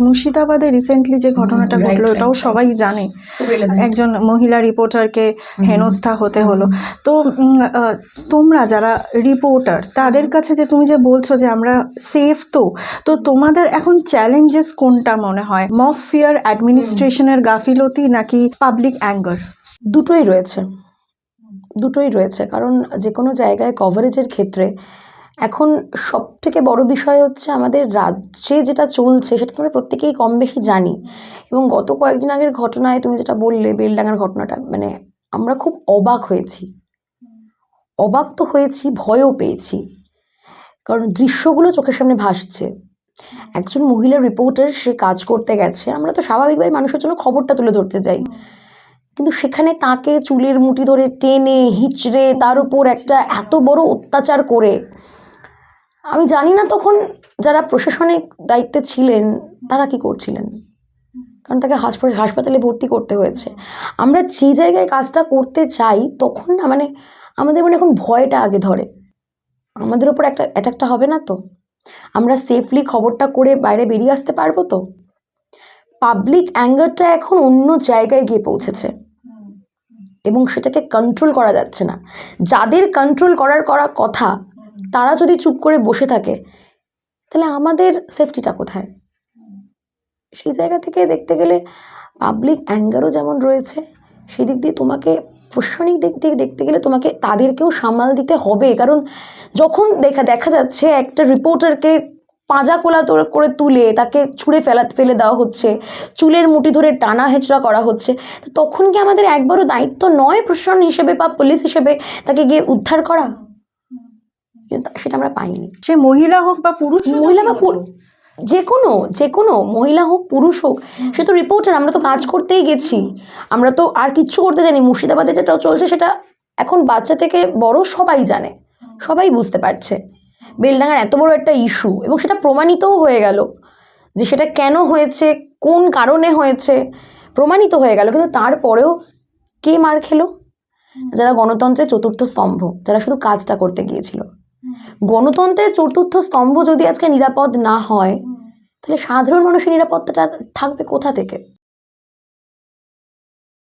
মুর্শিদাবাদে রিসেন্টলি যে ঘটনাটা ঘটলো এটাও সবাই জানে। একজন মহিলা রিপোর্টারকে হেনস্থা হতে হলো। তো তোমরা যারা রিপোর্টার তাদের কাছে যে তুমি যে বলছো যে আমরা সেফ তো তো তোমাদের এখন চ্যালেঞ্জেস কোনটা মনে হয়? মফ ফিয়ার অ্যাডমিনিস্ট্রেশনের গাফিলতি নাকি পাবলিক অ্যাঙ্গার দুটোই রয়েছে। দুটোই রয়েছে। কারণ যে কোনো জায়গায় কভারেজের ক্ষেত্রে এখন সব থেকে বড় বিষয় হচ্ছে আমাদের রাজ্যে যেটা চলছে সেটা আমরা প্রত্যেকেই কম বেশি জানি। এবং গত কয়েকদিন আগের ঘটনায় তুমি যেটা বললে, বেলডাঙ্গার ঘটনাটা মানে আমরা খুব অবাক হয়েছি। অবাক তো হয়েছি, ভয়ও পেয়েছি। কারণ দৃশ্যগুলো চোখের সামনে ভাসছে। একজন মহিলা রিপোর্টার সে কাজ করতে গেছে। আমরা তো স্বাভাবিকভাবে মানুষের জন্য খবরটা তুলে ধরতে যাই কিন্তু সেখানে তাকে চুলের মুঠি ধরে টেনে, হিচড়ে, তার উপর একটা এত বড় অত্যাচার করে আমি জানি না তখন যারা প্রশাসনিক দায়িত্বে ছিলেন, তারা কি করছিলেন? কারণ তাকে হাসপাতালে হাসপাতালে ভর্তি করতে হয়েছে। আমরা যে জায়গায় কাজটা করতে চাই, তখন না মানে আমাদের মনে এখন ভয়টা আগে ধরে। আমাদের ওপর একটা অ্যাটাকটা হবে না তো? আমরা সেফলি খবরটা করে বাইরে বেরিয়ে আসতে পারব তো? পাবলিক অ্যাঙ্গারটা এখন অন্য জায়গায় গিয়ে পৌঁছেছে। এবং সেটাকে কন্ট্রোল করা যাচ্ছে না। যাদের কন্ট্রোল করার করা কথা তারা যদি চুপ করে বসে থাকে, তাহলে আমাদের সেফটিটা কোথায়? সেই জায়গা থেকে দেখতে গেলে পাবলিক অ্যাঙ্গারও যেমন রয়েছে, সেদিক দিয়ে তোমাকে প্রশাসনিক দিক দিয়ে দেখতে গেলে তোমাকে তাদেরকেও সামাল দিতে হবে। কারণ যখন দেখা দেখা যাচ্ছে একটা রিপোর্টারকে পাঁজা কোলা করে তুলে, তাকে ছুঁড়ে ফেলা, ফেলে দেওয়া হচ্ছে, চুলের মুঠি ধরে টানা হেঁচড়া করা হচ্ছে, তখন কি আমাদের একবারও দায়িত্ব নয় প্রশাসন হিসেবে বা পুলিশ হিসেবে তাকে গিয়ে উদ্ধার করা? কিন্তু সেটা আমরা পাইনি। সে মহিলা হোক বা পুরুষ মহিলা বা পুরু- যে কোনো যে কোনো মহিলা হোক পুরুষ হোক সে তো রিপোর্টার আমরা তো কাজ করতেই গেছি। আমরা তো আর কিচ্ছু করতে জানি মুর্শিদাবাদে যেটা চলছে সেটা এখন বাচ্চা থেকে বড় সবাই জানে সবাই বুঝতে পারছে। বেলডাঙ্গার এত বড় একটা ইস্যু এবং সেটা প্রমাণিতও হয়ে গেল যে সেটা কেন হয়েছে কোন কারণে হয়েছে প্রমাণিত হয়ে গেল। কিন্তু তারপরেও কে মার খেলো? যারা গণতন্ত্রের চতুর্থ স্তম্ভ যারা শুধু কাজটা করতে গিয়েছিল। গণতন্ত্রের চতুর্থ স্তম্ভ যদি আজকে নিরাপদ না হয় তাহলে সাধারণ মানুষের নিরাপত্তাটা থাকবে কোথা থেকে?